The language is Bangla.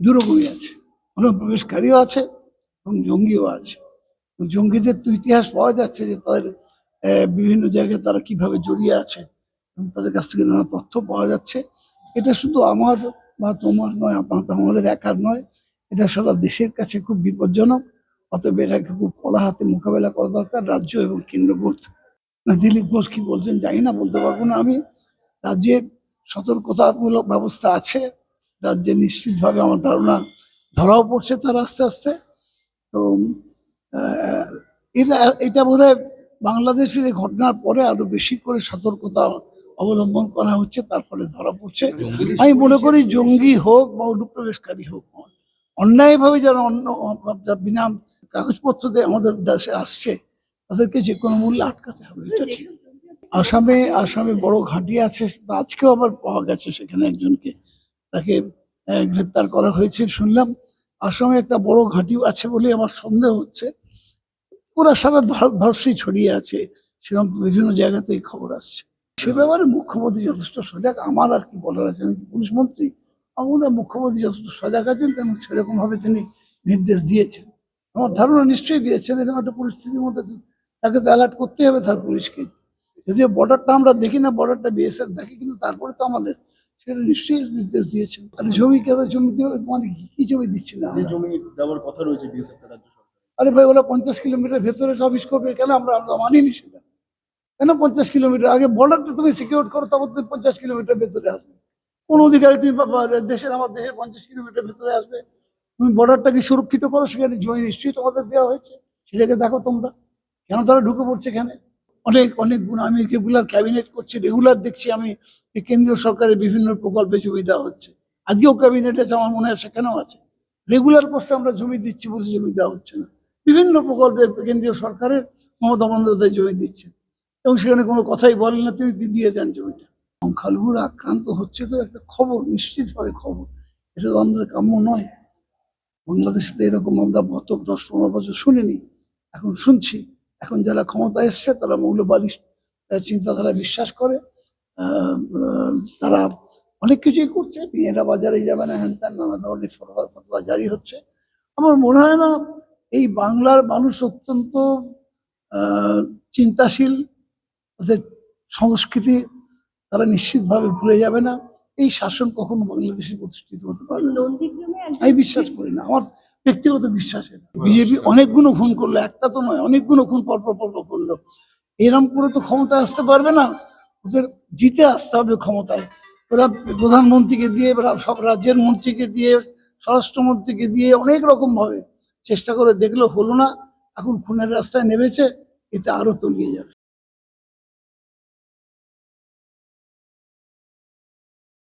দুরকমই আছে। অনুপ্রবেশকারীও আছে এবং জঙ্গিও আছে। জঙ্গিদের তো ইতিহাস পাওয়া যাচ্ছে যে তাদের বিভিন্ন জায়গায় তারা কীভাবে জড়িয়ে আছে এবং তাদের কাছ থেকে নানা তথ্য পাওয়া যাচ্ছে। এটা শুধু আমার বা তোমার নয়, আপনার আমাদের একার নয়। এটা সারা দেশের কাছে খুব বিপজ্জনক। অতএব এটাকে খুব কড়া হাতে মোকাবেলা করা দরকার রাজ্য এবং কেন্দ্রবোধ। না, দিলীপ ঘোষ কি বলছেন জানি না, বলতে পারব না আমি। রাজ্যে সতর্কতামূলক ব্যবস্থা আছে। রাজ্যে নিশ্চিতভাবে আমার ধারণা ধরাও পড়ছে তার আস্তে আস্তে। তো আহ, এটা এটা বোধ হয় বাংলাদেশের এই ঘটনার পরে আরও বেশি করে সতর্কতা অবলম্বন করা হচ্ছে তার ফলে ধরা পড়ছে। আমি মনে করি জঙ্গি হোক বা অনুপ্রবেশকারী হোক অন্যায়ভাবে যারা অন্য যা বিনা কাগজপত্র দিয়ে আমাদের দেশে আসছে তাদেরকে যে কোনো মূল্যে আটকাতে হবে এটা ঠিক। আসামে আসামে বড় ঘাঁটি আছে আজকেও আবার পাওয়া গেছে সেখানে একজনকে। তাকে গ্রেপ্তার করা হয়েছে শুনলাম। আসামে একটা বড় ঘাঁটিও আছে বলে আমার সন্দেহ হচ্ছে। ওরা সারা ভারতবর্ষেই ছড়িয়ে আছে, সেরকম বিভিন্ন এই খবর আসছে। সে ব্যাপারে মুখ্যমন্ত্রী যথেষ্ট সজাগ, আমার আর কি বলার আছে? আমি পুলিশ মন্ত্রী? আমার মুখ্যমন্ত্রী যথেষ্ট সজাগ আছেন, তেমন সেরকম ভাবে তিনি নির্দেশ দিয়েছেন। আমার ধারণা নিশ্চয়ই দিয়েছেন, এরকম একটা পরিস্থিতির মধ্যে তাকে তো অ্যালার্ট করতে হবে তার পুলিশকে। যদিও বর্ডারটা আমরা দেখি না বর্ডারটা বিএসএফ দেখি, কিন্তু তারপরে তো আমাদের সেটা নিশ্চয়ই নির্দেশ দিয়েছেন। তাহলে জমি কেন জমি দেবে মানে কি জমি দিচ্ছি না যে জমি দেওয়ার কথা রয়েছে বিএসএফ রাজ্য সরকার আরে ভাই ওরা পঞ্চাশ কিলোমিটার ভেতরে অফিস করবে কেন আমরা আমরা মানিনি সেটা? কেন পঞ্চাশ কিলোমিটার? আগে বর্ডারটা তুমি সিকিউর করো তারপর তুমি পঞ্চাশ কিলোমিটার ভেতরে আসবে। কোন অধিকারে তুমি দেশের আমার দেশের পঞ্চাশ কিলোমিটার ভেতরে আসবে। তুমি বর্ডারটাকে সুরক্ষিত করো সেখানে জমি নিশ্চয়ই তোমাদের দেওয়া হয়েছে। সেটাকে দেখো তোমরা। কেন তারা ঢুকে পড়ছে এখানে? অনেক অনেক গুণ আমি রেগুলার ক্যাবিনেট করছি রেগুলার দেখছি আমি কেন্দ্রীয় সরকারের বিভিন্ন প্রকল্পে জমি দেওয়া হচ্ছে। আজকেও ক্যাবিনেট আছে, আমার মনে হয় সেখানেও আছে। রেগুলার করছে আমরা জমি দিচ্ছি বলে জমি দেওয়া হচ্ছে না। বিভিন্ন প্রকল্পে কেন্দ্রীয় সরকারের মমতা বন্দ্যোপাধ্যায় জমি দিচ্ছে এবং সেখানে কোনো কথাই বলেন না, তিনি দিয়ে দেন জমিটা। সংখ্যালঘুরা আক্রান্ত হচ্ছে তো একটা খবর, নিশ্চিতভাবে খবর। এটা তো আমাদের কাম্য নয়। বাংলাদেশে তো এরকম আমরা গত দশ, পনেরো বছর শুনিনি, এখন শুনছি। এখন যারা ক্ষমতা এসছে তারা মৌলবাদী চিন্তাধারা বিশ্বাস করে। তারা অনেক কিছুই করছে। মেয়েরা বাজারে যাবে না হ্যান ত্যান নানা ধরনের সরকার ফতোয়া জারি হচ্ছে। আমার মনে হয় না এই বাংলার মানুষ অত্যন্ত আহ, চিন্তাশীল। তাদের সংস্কৃতি তারা নিশ্চিতভাবে ভুলে যাবে না। এই শাসন কখনো বাংলাদেশে প্রতিষ্ঠিত হতে পারবে আমি বিশ্বাস করি না। আমার ব্যক্তিগত বিশ্বাস বিজেপি অনেকগুলো খুন করল, একটা তো নয়, অনেকগুলো খুন পরপর পরপর করল। এরম করে তো ক্ষমতায় আসতে পারবে না, ওদের জিতে আসতে হবে ক্ষমতায়। ওরা প্রধানমন্ত্রীকে দিয়ে সব রাজ্যের মন্ত্রীকে দিয়ে, স্বরাষ্ট্রমন্ত্রীকে দিয়ে অনেক রকম ভাবে চেষ্টা করে, দেখল হলো না, এখন খুনের রাস্তায় নেমেছে, এতে আরও তলিয়ে যাবে।